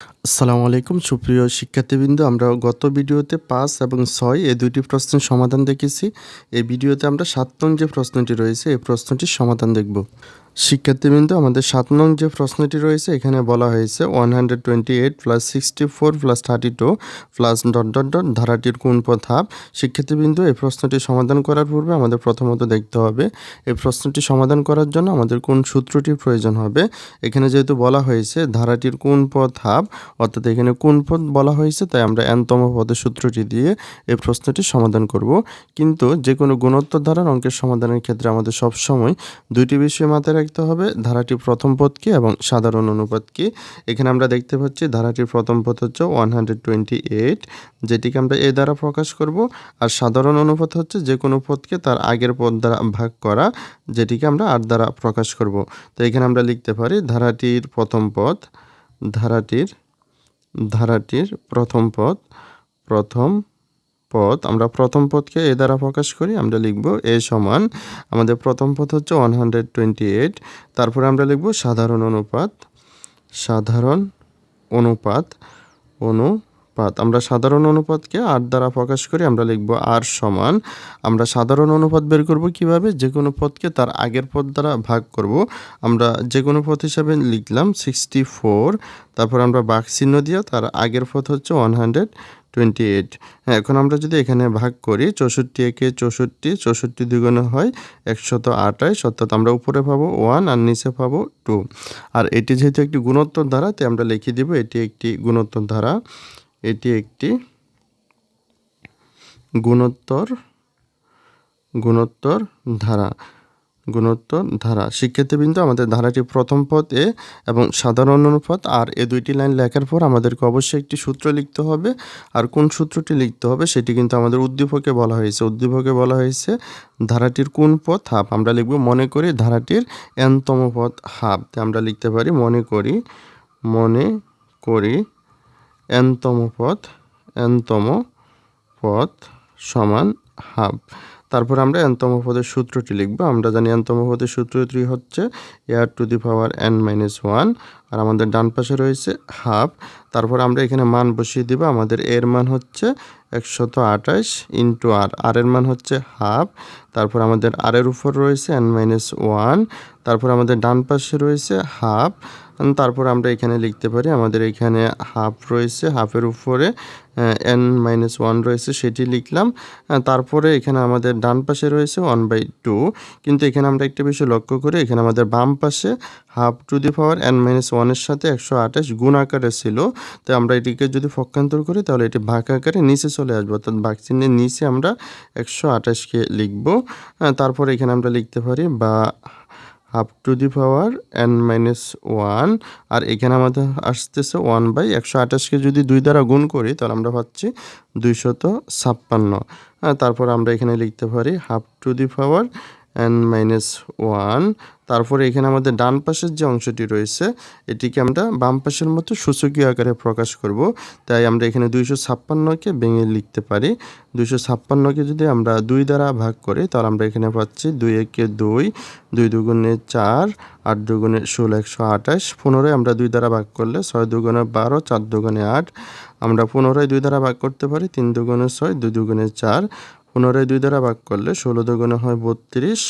আসসালামু আলাইকুম, সুপ্রিয় শিক্ষার্থীবৃন্দ। আমরা গত ভিডিওতে পাঁচ এবং ছয় এই দুইটি প্রশ্নের সমাধান দেখেছি। এই ভিডিওতে আমরা সাত নং যে প্রশ্নটি রয়েছে, এই প্রশ্নটির সমাধান দেখব। শিক্ষার্থীবৃন্দ, আমাদের সাত নং যে প্রশ্নটি রয়েছে, এখানে বলা হয়েছে one hundred twenty eight plus sixty four plus thirty two plus dot dot dot ধারাটির কোন পথ শিক্ষার্থীবৃন্দ, এই প্রশ্নটি সমাধান করার পূর্বে আমাদের প্রথমত দেখতে হবে, এই প্রশ্নটি সমাধান করার জন্য আমাদের কোন সূত্রটির প্রয়োজন হবে? এখানে যেহেতু বলা হয়েছে ধারাটির কোন পথ অর্থাৎ এখানে কোন পথ বলা হয়েছে, তাই আমরা এনতম পদের সূত্রটি দিয়ে এই প্রশ্নটি সমাধান করব। কিন্তু যে কোনো গুণোত্তর ধারার অঙ্কের সমাধানের ক্ষেত্রে আমাদের সবসময় দুইটি বিষয় মাথায় রাখতে হবে। ধারাটির প্রথম পদ কি এবং সাধারণ অনুপাত কি? এখানে আমরা দেখতে পাচ্ছি ধারাটির প্রথম পদ হচ্ছে ওয়ান হান্ড্রেড টোয়েন্টি এইট যেটিকে আমরা এ দ্বারা প্রকাশ করব। আর সাধারণ অনুপাত হচ্ছে যে কোনো পদকে তার আগের পদ দ্বারা ভাগ করা, যেটিকে আমরা আর দ্বারা প্রকাশ করব। তো এখানে আমরা লিখতে পারি ধারাটির প্রথম পদ ধারাটির ধারাটির প্রথম পদ প্রথম পদ, আমরা প্রথম পদকে এ দ্বারা প্রকাশ করি, আমরা লিখব এ সমান, আমাদের প্রথম পদ হচ্ছে ওয়ান হান্ড্রেড টোয়েন্টি এইট তারপরে আমরা লিখব সাধারণ অনুপাত সাধারণ অনুপাত অনুপাত। আমরা সাধারণ অনুপাতকে আর দ্বারা প্রকাশ করি, আমরা লিখব আর সমান। আমরা সাধারণ অনুপাত বের করব কীভাবে? যে কোনো পদকে তার আগের পদ দ্বারা ভাগ করব। আমরা যে কোনো পদ হিসাবে লিখলাম সিক্সটি ফোর তারপর আমরা বাক চিহ্ন দিয়ে তার আগের পদ হচ্ছে ওয়ান হান্ড্রেড টোয়েন্টি এইট হ্যাঁ এখন আমরা যদি এখানে ভাগ করি, চৌষট্টি একে চৌষট্টি চৌষট্টি দুগুণে হয় একশত আঠাইশ অর্থাৎ আমরা উপরে পাবো ওয়ান আর নিচে পাবো টু আর এটি যেহেতু একটি গুণোত্তর ধারা, তাই আমরা লিখে দিব এটি একটি গুণোত্তর ধারা। এটি একটি গুণোত্তর গুণোত্তর ধারা। গুণোত্তর ধারা। শিক্ষার্থীবৃন্দ, আমাদের ধারাটি প্রথম পদ এ এবং সাধারণ অনুপাত, আর এ দুইটি লাইন লেখার পর আমাদেরকে অবশ্যই একটি সূত্র লিখতে হবে। আর কোন সূত্রটি লিখতে হবে সেটি কিন্তু আমাদের উদ্দীপকে বলা হয়েছে। উদ্দীপকে বলা হয়েছে ধারাটির কোন পথ হাফ? আমরা লিখব মনে করি ধারাটির এনতম পথ হাফ। আমরা লিখতে পারি মনে করি মনে করি এনতম পথ এনতম পথ সমান হাফ। তারপর আমরা এনতম পদের সূত্রটি লিখব। আমরা জানি এনতম পদের সূত্রটি হচ্ছে r to the power n minus one আর আমাদের ডান পাশে রয়েছে হাফ তারপর আমরা এখানে মান বসিয়ে দিব। আমাদের এর মান হচ্ছে একশত আঠাশ ইন্টু আর আর এর মান হচ্ছে হাফ তারপর আমাদের আর এর উপর রয়েছে এন মাইনাস ওয়ান তারপর আমাদের ডান পাশে রয়েছে হাফ তারপর আমরা এখানে লিখতে পারি, আমাদের এখানে হাফ রয়েছে হাফের উপরে এন মাইনাস ওয়ান রয়েছে সেটি লিখলাম। তারপরে এখানে আমাদের ডান পাশে রয়েছে ওয়ান বাই টু কিন্তু এখানে আমরা একটা বিষয় লক্ষ্য করি, এখানে আমাদের বাম পাশে half to the power n minus ওয়ানের সাথে একশো আঠাশ গুণ আকারে ছিল। তো আমরা এটিকে যদি পক্ষান্তর করি, তাহলে এটি ভাগ আকারে নিচে চলে আসব। অর্থাৎ ভাগ চিহ্নের নিচে আমরা একশো আঠাশকে লিখব। তারপর এখানে আমরা লিখতে পারি বা half to the power n minus one আর এখানে আমাদের আসতেছে ওয়ান বাই একশো আঠাশকে যদি দুই দ্বারা গুণ করি, তাহলে আমরা পাচ্ছি দুইশত ছাপ্পান্ন। তারপর আমরা এখানে লিখতে পারি half to the power n minus one তারপরে এখানে আমাদের ডান পাশের যে অংশটি রয়েছে, এটিকে আমরা বাম পাশের মতো সূচকীয় আকারে প্রকাশ করব। তাই আমরা এখানে দুইশো ছাপ্পান্নকে ভেঙে লিখতে পারি। দুইশো ছাপ্পান্নকে যদি আমরা দুই দ্বারা ভাগ করি, তাহলে আমরা এখানে পাচ্ছি দুই একে দুই দুই দুগুণে চার, আট দুগুণে ষোলো, একশো আঠাশ। পুনরায় আমরা দুই দ্বারা ভাগ করলে ছয় দুগুণে বারো, চার দুগুণে আট। আমরা পুনরায় দুই দ্বারা ভাগ করতে পারি, তিন দুগুণে ছয়, দুই দুগুণে চার। পুনরায় দুই দ্বারা ভাগ করলে ষোলো দুগুণে হয় বত্রিশ,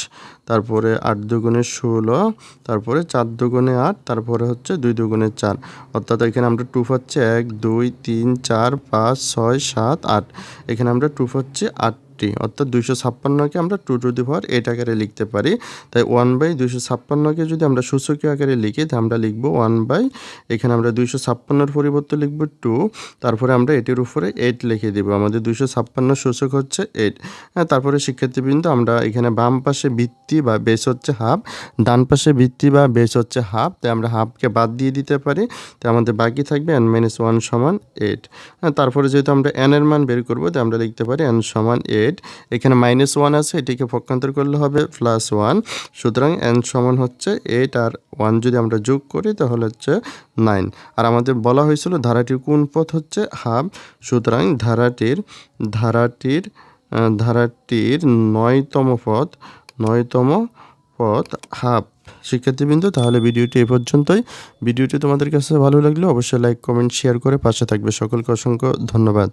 তারপরে আট দুগুণে ষোলো, তারপরে চার দুগুণে আট, তারপরে হচ্ছে দুই দুগুণে চার। অর্থাৎ এখানে আমরা টু পাচ্ছি এক, দুই, তিন, চার, পাঁচ, ছয়, সাত, আট। এখানে আমরা টু পাচ্ছি আট আটটি অর্থাৎ দুইশো ছাপ্পান্নকে আমরা two to the power eight আকারে লিখতে পারি। তাই ওয়ান বাই দুইশো ছাপ্পান্নকে যদি আমরা সূচকীয় আকারে লিখি, তাহলে আমরা লিখব ওয়ান বাই, এখানে আমরা দুইশো ছাপ্পান্নর পরিবর্তে লিখব টু, তারপরে আমরা এটির উপরে এইট লিখে দিব। আমাদের দুইশো ছাপ্পান্ন সূচক হচ্ছে এইট। হ্যাঁ তারপরে শিক্ষার্থীবৃন্দ, আমরা এখানে বাম পাশে ভিত্তি বা বেস হচ্ছে হাফ, ডান পাশে ভিত্তি বা বেস হচ্ছে হাফ, তাই আমরা হাফকে বাদ দিয়ে দিতে পারি। তাই আমাদের বাকি থাকবে এন মাইনাস ওয়ান সমান এইট হ্যাঁ তারপরে যেহেতু আমরা এন এর মান বের করব, তাই আমরা লিখতে পারি এন সমান এইট এইট এখানে মাইনাস ওয়ান আছে, এটিকে পক্ষান্তর করলে হবে প্লাস ওয়ান সুতরাং এন সমান হচ্ছে এইট আর ওয়ান যদি আমরা যোগ করি তাহলে হচ্ছে নাইন আর আমাদের বলা হয়েছিল ধারাটির কোন পথ হচ্ছে হাফ সুতরাং ধারাটির ধারাটির ধারাটির নয়তম পথ নয়তম পথ হাফ শিক্ষার্থীবৃন্দ, তাহলে ভিডিওটি এ পর্যন্তই, ভিডিওটি তোমাদের কাছে ভালো লাগলে অবশ্যই লাইক কমেন্ট শেয়ার করে পাশে থাকবে, সকলকে অসংখ্য ধন্যবাদ।